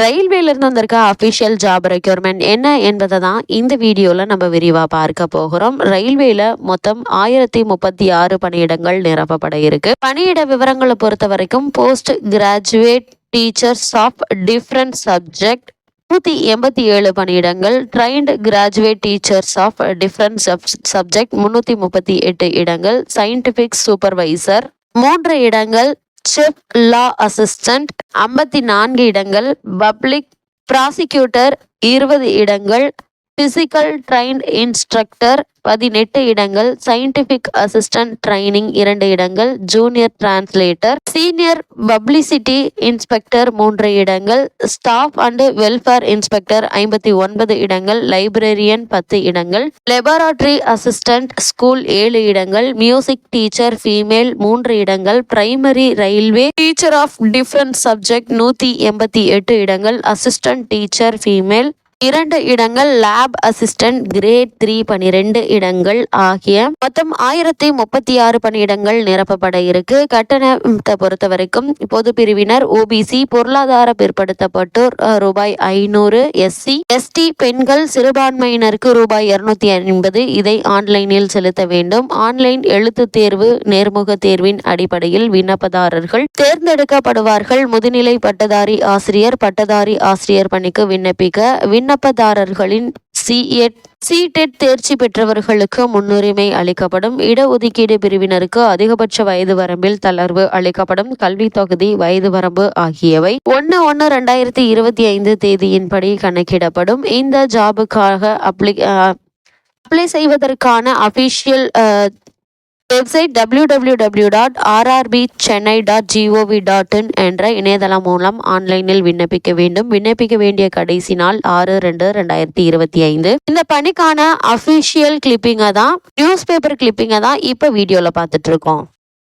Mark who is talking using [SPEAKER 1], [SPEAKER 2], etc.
[SPEAKER 1] ரயில்வேல இருந்து வந்திருக்க அஃபிஷியல் ஜாப் ரெக்யூர்மெண்ட் என்ன என்பதை தான் இந்த வீடியோவில் நம்ம விரிவாக பார்க்க போகிறோம். ரயில்வேல மொத்தம் ஆயிரத்தி முப்பத்தி ஆறு பணியிடங்கள் நிரப்பப்பட இருக்கு. பணியிட விவரங்களை பொறுத்த வரைக்கும் post graduate teachers of different subject நூற்றி எண்பத்தி ஏழு பணியிடங்கள் trained graduate teachers of different sub subject முந்நூற்றி முப்பத்தி எட்டு இடங்கள் சயின்டிஃபிக் சூப்பர்வைசர் மூன்று இடங்கள் செஃப் லா அசிஸ்டன்ட் ஐம்பத்தி நான்கு இடங்கள். பப்ளிக் ப்ராசிக்யூட்டர் இருபது இடங்கள். பிசிக்கல் ட்ரைன்ட் இன்ஸ்ட்ரக்டர் பதினெட்டு இடங்கள். சயின்டிஃபிக் அசிஸ்டன்ட் ட்ரைனிங் இரண்டு இடங்கள். Junior translator senior publicity inspector மூன்று இடங்கள். ஸ்டாஃப் அண்ட் வெல்ஃபேர் இன்ஸ்பெக்டர் ஐம்பத்தி ஒன்பது இடங்கள். லைப்ரரியன் பத்து இடங்கள். லெபராட்டரி அசிஸ்டன்ட் ஸ்கூல் ஏழு இடங்கள். மியூசிக் டீச்சர் ஃபீமேல் மூன்று இடங்கள். Primary railway teacher of difference subject நூற்றி எண்பத்தி எட்டு இடங்கள். அசிஸ்டன்ட் டீச்சர் ஃபீமேல் இரண்டு இடங்கள் லேப் அசிஸ்டன்ட் கிரேட் த்ரீ பனிரெண்டு இடங்கள் ஆகிய மொத்தம் ஆயிரத்தி முப்பத்தி ஆறு பணியிடங்கள் நிரப்பப்பட இருக்கு. கட்டணத்தை பொறுத்த வரைக்கும் பொது பிரிவினர் ஓபிசி பொருளாதார பிற்படுத்தப்பட்டோர் ரூபாய் ஐநூறு எஸ்சி எஸ்டி பெண்கள் சிறுபான்மையினருக்கு ரூபாய் இருநூத்தி ஐம்பது. இதை ஆன்லைனில் செலுத்த வேண்டும். ஆன்லைன் எழுத்து தேர்வு நேர்முக தேர்வின் அடிப்படையில் விண்ணப்பதாரர்கள் தேர்ந்தெடுக்கப்படுவார்கள். முதுநிலை பட்டதாரி ஆசிரியர் பட்டதாரி ஆசிரியர் பணிக்கு விண்ணப்பிக்க விண்ண விண்ணப்பதாரர்களின் சிஎட் சிடெட் தேர்ச்சி பெற்றவர்களுக்கு முன்னுரிமை அளிக்கப்படும். இடஒதுக்கீடு பிரிவினருக்கு அதிகபட்ச வயது வரம்பில் தளர்வு அளிக்கப்படும். கல்வி தொகுதி வயது வரம்பு ஆகியவை ஒன்று ஒன்று ரெண்டாயிரத்தி இருபத்தி ஐந்து தேதியின்படி கணக்கிடப்படும். இந்த ஜாபுக்காக அப்ளை அப்ளை செய்வதற்கான official website W W W dot RRB Chennai dot GOV dot in என்ற இணையதளம் மூலம் ஆன்லைனில் விண்ணப்பிக்க வேண்டும். விண்ணப்பிக்க வேண்டிய கடைசி நாள் ஆறு ரெண்டு ரெண்டாயிரத்தி இருபத்தி ஐந்து. இந்த பணிக்கான அஃபிஷியல் கிளிப்பிங்கை தான் நியூஸ் பேப்பர் கிளிப்பிங்கை தான் இப்போ வீடியோவில் பார்த்துட்டு இருக்கோம்.